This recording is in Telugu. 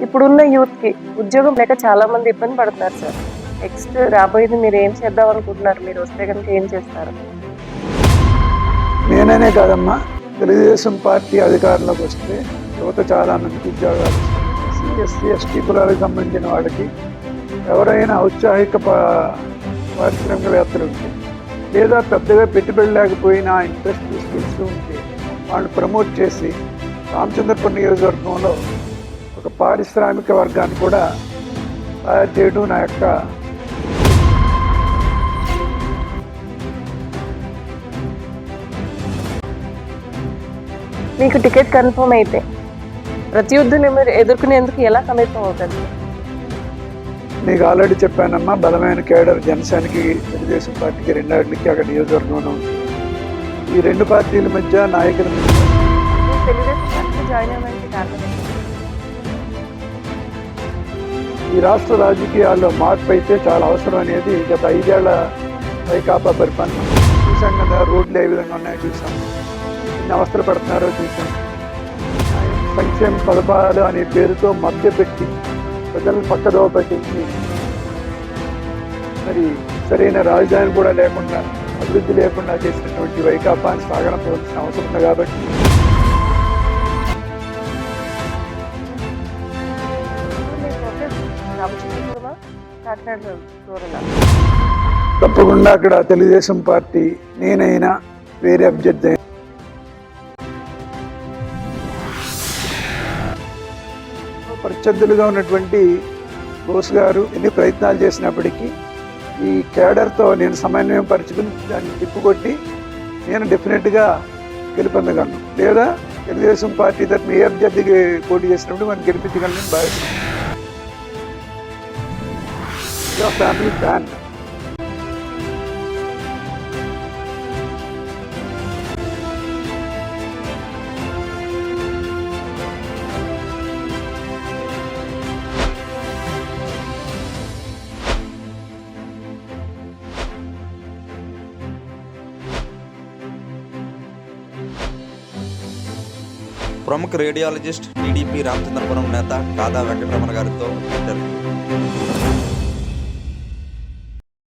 ఇప్పుడున్న యూత్కి ఉద్యోగం లేక చాలా మంది ఇబ్బంది పడుతున్నారు సార్. నెక్స్ట్ రాబోయేది మీరు ఏం చేద్దాం అనుకుంటున్నారు? మీరు వస్తే కనుక ఏం చేస్తారు? నేననే కాదమ్మా. తెలుగుదేశం పార్టీ అధికారంలోకి వస్తే యువత చాలా మందికి ఉద్యోగాలు సిఎస్సీ ఎస్టీ కులాలకు సంబంధించిన వాళ్ళకి ఎవరైనా ఔత్సాహిక పా- పారిశ్రామికవేత్తలు ఉంటే లేదా పెద్దగా పెట్టుబడి లేకపోయినా ఇంట్రెస్ట్ స్కిల్స్ ఉంటే వాళ్ళు ప్రమోట్ చేసి రామచంద్రపురం నియోజకవర్గంలో ఒక పారిశ్రామిక వర్గాన్ని కూడా తయారు చేయడం నా యొక్క మీకు టికెట్ కన్ఫర్మ్ అయితే ప్రతియుద్ధని మీరు ఎదుర్కొనేందుకు ఎలా కమితం అవుతుంది నీకు ఆల్రెడీ చెప్పానమ్మా బలమైన కేడర్ జనసేనకి తెలుగుదేశం పార్టీకి రెండాటికి అక్కడ నియోజకవర్గంలో ఉంది ఈ రెండు పార్టీల మధ్య నాయకుల తెలుగుదేశం పార్టీ జాయిన్ అవ్వడానికి కారణం? ఈ రాష్ట్ర రాజకీయాల్లో మార్పు అయితే చాలా అవసరం అనేది గత ఐదేళ్ళ వైకాపా పరిపాలన. చూసాం కదా రోడ్లు ఏ విధంగా ఉన్నాయో చూసాం ఎన్ని అవస్థలు పడుతున్నారో చూసాం సంక్షేమ పథకాలు అనే పేరుతో మభ్యపెట్టి ప్రజలను పక్కదోవ పట్టించి మరి సరైన రాజధాని కూడా లేకుండా అభివృద్ధి లేకుండా చేసినటువంటి వైకాపాని సాగనపోవాల్సిన అవసరం ఉంది కాబట్టి కాకినాడ దూరలా తప్పకుండా అక్కడ తెలుగుదేశం పార్టీ నేనైనా వేరే అభ్యర్థి అయినా. ప్రత్యర్థులుగా ఉన్నటువంటి బోస్ గారు ఎన్ని ప్రయత్నాలు చేసినప్పటికీ ఈ కేడర్తో నేను సమన్వయం పరుచుకుని దాన్ని తిప్పుకొట్టి నేను డెఫినెట్గా గెలుపొందగలను. లేదా తెలుగుదేశం పార్టీ తరఫున ఏ అభ్యర్థికి పోటీ చేసినప్పుడు మనం గెలిపించగలను భావిస్తున్నాను. ఫ్యామిలీ ప్లాన్ ప్రముఖ రేడియాలజిస్ట్ టీడీపీ రామచంద్రపురం నేత కాదా వెంకటరమణ గారితో ఇంటర్వ్యూ.